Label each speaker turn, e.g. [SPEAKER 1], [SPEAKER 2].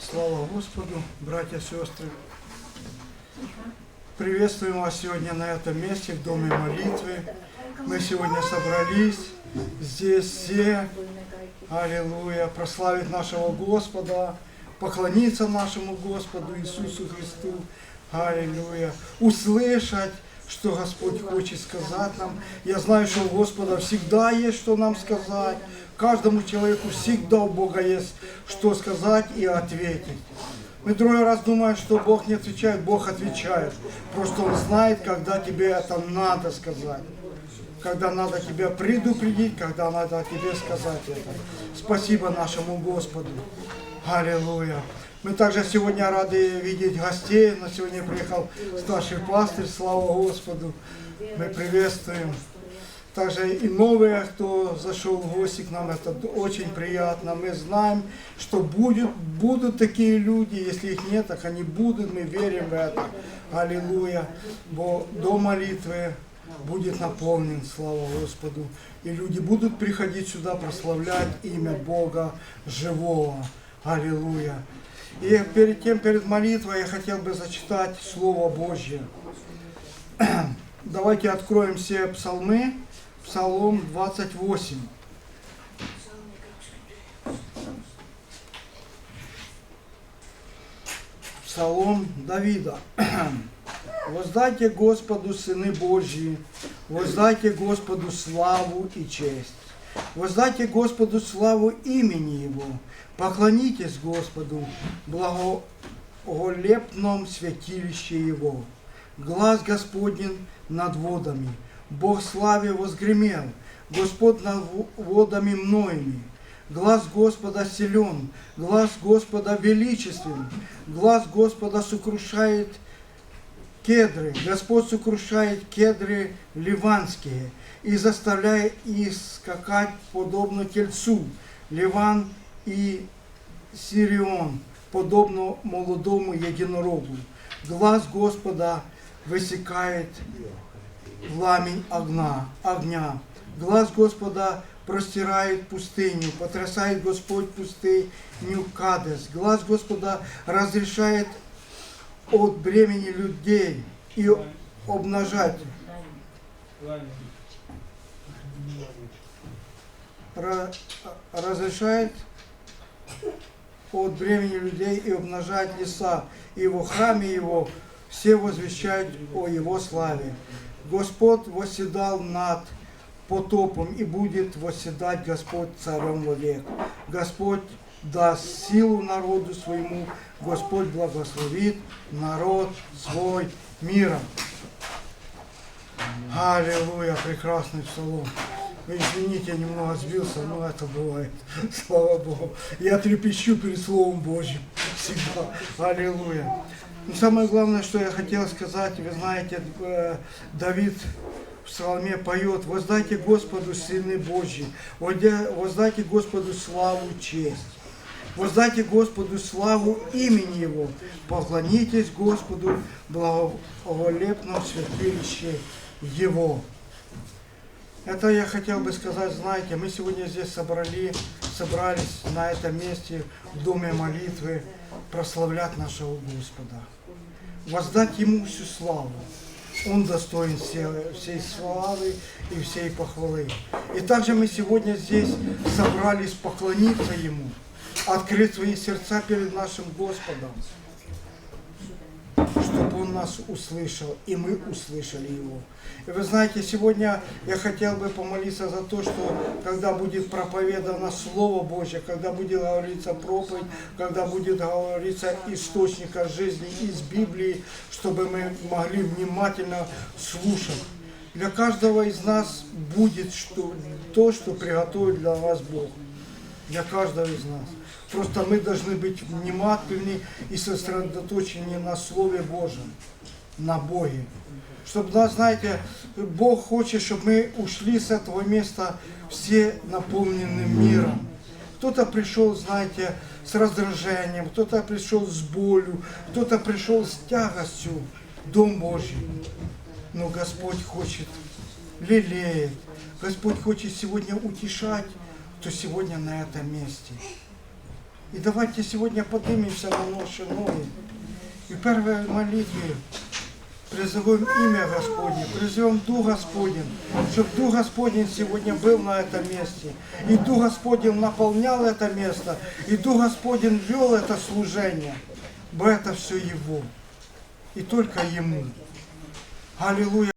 [SPEAKER 1] Слава Господу, братья и сестры. Приветствуем вас сегодня на этом месте, в Доме молитвы. Мы сегодня собрались здесь все, аллилуйя, прославить нашего Господа, поклониться нашему Господу Иисусу Христу, аллилуйя, услышать, что Господь хочет сказать нам. Я знаю, что у Господа всегда есть, что нам сказать. Каждому человеку всегда у Бога есть, что сказать и ответить. Мы другой раз думаем, что Бог не отвечает, Бог отвечает. Просто Он знает, когда тебе это надо сказать. Когда надо тебя предупредить, когда надо тебе сказать это. Спасибо нашему Господу. Аллилуйя. Мы также сегодня рады видеть гостей. На сегодня приехал старший пастырь. Слава Господу. Мы приветствуем. Также и новые, кто зашел в гости к нам, это очень приятно. Мы знаем, что будет, будут такие люди, если их нет, так они будут, мы верим в это. Аллилуйя. Бо до молитвы будет наполнен, слава Господу. И люди будут приходить сюда прославлять имя Бога живого. Аллилуйя. И перед тем, перед молитвой я хотел бы зачитать Слово Божье. Давайте откроем все псалмы. Псалом 28. Псалом Давида. Воздайте Господу, сыны Божьи, воздайте Господу славу и честь. Воздайте Господу славу имени Его, поклонитесь Господу, благолепном святилище Его. Глаз Господень над водами, Бог славе возгремел, Господь над водами многими. Глаз Господа силен, глаз Господа величествен, глаз Господа сокрушает кедры, Господь сокрушает кедры ливанские и заставляет их скакать подобно тельцу, Ливан и Сирион, подобно молодому единорогу. Глаз Господа высекает пламень огня, огня. Глаз Господа простирает пустыню, потрясает Господь пустыню Кадес. Глаз Господа разрешает от бремени людей и обнажать. Ра- разрешает от бремени людей и обнажать леса, и во храме его все возвещают о его славе. Господь восседал над потопом, и будет восседать Господь царем вовек. Господь даст силу народу своему, Господь благословит народ свой миром. Аллилуйя, прекрасный псалом. Вы извините, я немного сбился, но это бывает. Слава Богу. Я трепещу перед Словом Божьим всегда. Аллилуйя. Но самое главное, что я хотел сказать, вы знаете, э, Давид в псалме поет, воздайте Господу сыны Божьи, воздайте Господу славу, честь. Воздайте Господу славу имени Его, поклонитесь Господу благолепном святилище Его. Это я хотел бы сказать, знаете, мы сегодня здесь собрали, собрались на этом месте, в Доме молитвы, прославлять нашего Господа. Воздать Ему всю славу. Он достоин всей, славы и всей похвалы. И также мы сегодня здесь собрались поклониться Ему, открыть свои сердца перед нашим Господом, чтобы Он нас услышал, и мы услышали Его. И вы знаете, сегодня я хотел бы помолиться за то, что когда будет проповедано Слово Божье, когда будет говориться проповедь, когда будет говориться источника жизни из Библии, чтобы мы могли внимательно слушать. Для каждого из нас будет что, то, что приготовит для вас Бог. Для каждого из нас. Просто мы должны быть внимательны и сосредоточены на Слове Божьем, на Боге. Чтобы, да, знаете, Бог хочет, чтобы мы ушли с этого места все наполненным миром. Кто-то пришел, знаете, с раздражением, кто-то пришел с болью, кто-то пришел с тягостью Дом Божий. Но Господь хочет лелеять, Господь хочет сегодня утешать кто сегодня на этом месте. И давайте сегодня поднимемся на наши ноги. И первой молитве призовем имя Господне, призовем Дух Господень, чтобы Дух Господень сегодня был на этом месте. И Дух Господень наполнял это место, и Дух Господень вел это служение, бо это все Его. И только Ему. Аллилуйя.